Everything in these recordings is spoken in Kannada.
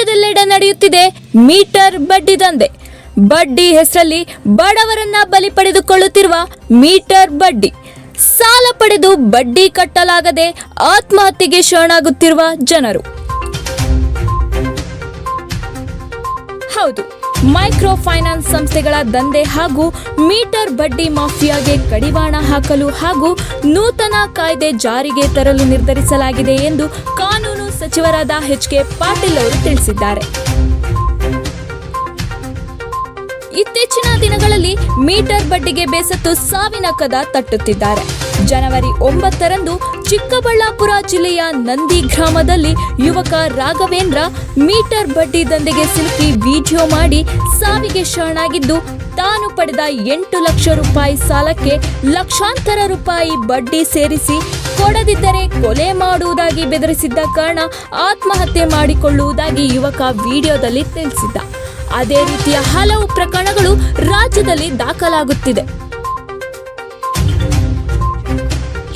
ರಾಜ್ಯದೆಲ್ಲೆಡೆ ನಡೆಯುತ್ತಿದೆ ಮೀಟರ್ ಬಡ್ಡಿ ದಂಧೆ. ಬಡ್ಡಿ ಹೆಸರಲ್ಲಿ ಬಡವರನ್ನ ಬಲಿ ಪಡೆದುಕೊಳ್ಳುತ್ತಿರುವ ಮೀಟರ್ ಬಡ್ಡಿ. ಸಾಲ ಪಡೆದು ಬಡ್ಡಿ ಕಟ್ಟಲಾಗದೆ ಆತ್ಮಹತ್ಯೆಗೆ ಶರಣಾಗುತ್ತಿರುವ ಜನರು. ಹೌದು, ಮೈಕ್ರೋ ಫೈನಾನ್ಸ್ ಸಂಸ್ಥೆಗಳ ದಂಧೆ ಹಾಗೂ ಮೀಟರ್ ಬಡ್ಡಿ ಮಾಫಿಯಾಗೆ ಕಡಿವಾಣ ಹಾಕಲು ಹಾಗೂ ನೂತನ ಕಾಯ್ದೆ ಜಾರಿಗೆ ತರಲು ನಿರ್ಧರಿಸಲಾಗಿದೆ ಎಂದು ಕಾನೂನು ಸಚಿವರಾದ ಎಚ್ ಕೆ ಪಾಟೀಲ್ ಅವರು ತಿಳಿಸಿದ್ದಾರೆ. ಇತ್ತೀಚಿನ ದಿನಗಳಲ್ಲಿ ಮೀಟರ್ ಬಡ್ಡಿಗೆ ಬೇಸತ್ತು ಸಾವಿನ ಕದ ತಟ್ಟುತ್ತಿದ್ದಾರೆ. ಜನವರಿ ಒಂಬತ್ತರಂದು ಚಿಕ್ಕಬಳ್ಳಾಪುರ ಜಿಲ್ಲೆಯ ನಂದಿ ಗ್ರಾಮದಲ್ಲಿ ಯುವಕ ರಾಘವೇಂದ್ರ ಮೀಟರ್ ಬಡ್ಡಿ ದಂಧೆಗೆ ಸಿಲುಕಿ ವಿಡಿಯೋ ಮಾಡಿ ಸಾವಿಗೆ ಶರಣಾಗಿದ್ದು ತಾನು ಪಡೆದ ಎಂಟು ಲಕ್ಷ ರೂಪಾಯಿ ಸಾಲಕ್ಕೆ ಲಕ್ಷಾಂತರ ರೂಪಾಯಿ ಬಡ್ಡಿ ಸೇರಿಸಿ ಕೊಡದಿದ್ದರೆ ಕೊಲೆ ಮಾಡುವುದಾಗಿ ಬೆದರಿಸಿದ್ದ ಕಾರಣ ಆತ್ಮಹತ್ಯೆ ಮಾಡಿಕೊಳ್ಳುವುದಾಗಿ ಯುವಕ ವಿಡಿಯೋದಲ್ಲಿ ತಿಳಿಸಿದ್ದ. ಅದೇ ರೀತಿಯ ಹಲವು ಪ್ರಕರಣಗಳು ರಾಜ್ಯದಲ್ಲಿ ದಾಖಲಾಗುತ್ತಿದೆ.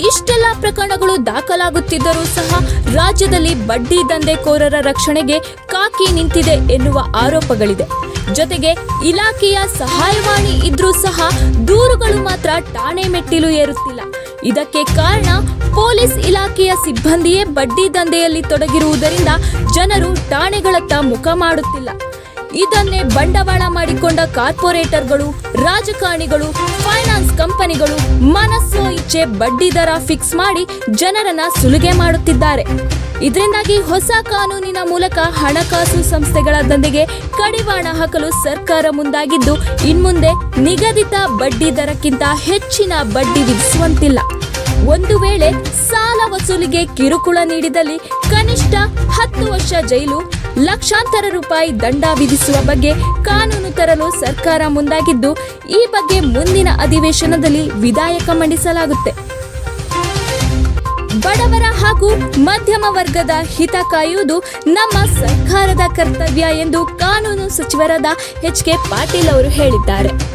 ಇಷ್ಟೆಲ್ಲ ಪ್ರಕರಣಗಳು ದಾಖಲಾಗುತ್ತಿದ್ದರೂ ಸಹ ರಾಜ್ಯದಲ್ಲಿ ಬಡ್ಡಿ ದಂಧೆಕೋರರ ರಕ್ಷಣೆಗೆ ಕಾಕಿ ನಿಂತಿದೆ ಎನ್ನುವ ಆರೋಪಗಳಿದೆ. ಜೊತೆಗೆ ಇಲಾಖೆಯ ಸಹಾಯವಾಣಿ ಇದ್ರೂ ಸಹ ದೂರುಗಳು ಮಾತ್ರ ಠಾಣೆ ಮೆಟ್ಟಿಲು ಏರುತ್ತಿಲ್ಲ. ಇದಕ್ಕೆ ಕಾರಣ ಪೊಲೀಸ್ ಇಲಾಖೆಯ ಸಿಬ್ಬಂದಿಯೇ ಬಡ್ಡಿ ದಂಧೆಯಲ್ಲಿ ತೊಡಗಿರುವುದರಿಂದ ಜನರು ಠಾಣೆಗಳತ್ತ ಮುಖ ಮಾಡುತ್ತಿಲ್ಲ. ಇದನ್ನೇ ಬಂಡವಾಳ ಮಾಡಿಕೊಂಡ ಕಾರ್ಪೊರೇಟರ್ಗಳು, ರಾಜಕಾರಣಿಗಳು, ಫೈನಾನ್ಸ್ ಕಂಪನಿಗಳು ಮನಸ್ಸು ಇಚ್ಛೆ ಬಡ್ಡಿ ದರ ಫಿಕ್ಸ್ ಮಾಡಿ ಜನರನ್ನ ಸುಲಿಗೆ ಮಾಡುತ್ತಿದ್ದಾರೆ. ಇದರಿಂದಾಗಿ ಹೊಸ ಕಾನೂನಿನ ಮೂಲಕ ಹಣಕಾಸು ಸಂಸ್ಥೆಗಳ ದಂಧೆಗೆ ಕಡಿವಾಣ ಹಾಕಲು ಸರ್ಕಾರ ಮುಂದಾಗಿದ್ದು, ಇನ್ಮುಂದೆ ನಿಗದಿತ ಬಡ್ಡಿ ದರಕ್ಕಿಂತ ಹೆಚ್ಚಿನ ಬಡ್ಡಿ ವಿಧಿಸುವಂತಿಲ್ಲ. ಒಂದು ವೇಳೆ ಸಾಲ ವಸೂಲಿಗೆ ಕಿರುಕುಳ ನೀಡಿದಲ್ಲಿ ಕನಿಷ್ಠ ಹತ್ತು ವರ್ಷ ಜೈಲು, ಲಕ್ಷಾಂತರ ರೂಪಾಯಿ ದಂಡ ವಿಧಿಸುವ ಬಗ್ಗೆ ಕಾನೂನು ತರಲು ಸರ್ಕಾರ ಮುಂದಾಗಿದ್ದು, ಈ ಬಗ್ಗೆ ಮುಂದಿನ ಅಧಿವೇಶನದಲ್ಲಿ ವಿಧಾಯಕ ಮಂಡಿಸಲಾಗುತ್ತೆ. ಬಡವರ ಹಾಗೂ ಮಧ್ಯಮ ವರ್ಗದ ಹಿತ ಕಾಯುವುದು ನಮ್ಮ ಸರ್ಕಾರದ ಕರ್ತವ್ಯ ಎಂದು ಕಾನೂನು ಸಚಿವರಾದ ಎಚ್ ಕೆ ಪಾಟೀಲ್ ಅವರು ಹೇಳಿದ್ದಾರೆ.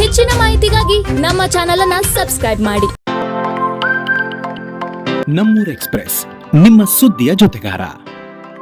ಹೆಚ್ಚಿನ ಮಾಹಿತಿಗಾಗಿ ನಮ್ಮ ಚಾನೆಲ್ ಅನ್ನ ಸಬ್ಸ್ಕ್ರೈಬ್ ಮಾಡಿ. ನಮ್ಮೂರ್ ಎಕ್ಸ್ಪ್ರೆಸ್ ನಿಮ್ಮ ಸುದ್ದಿಯ ಜೊತೆಗಾರ.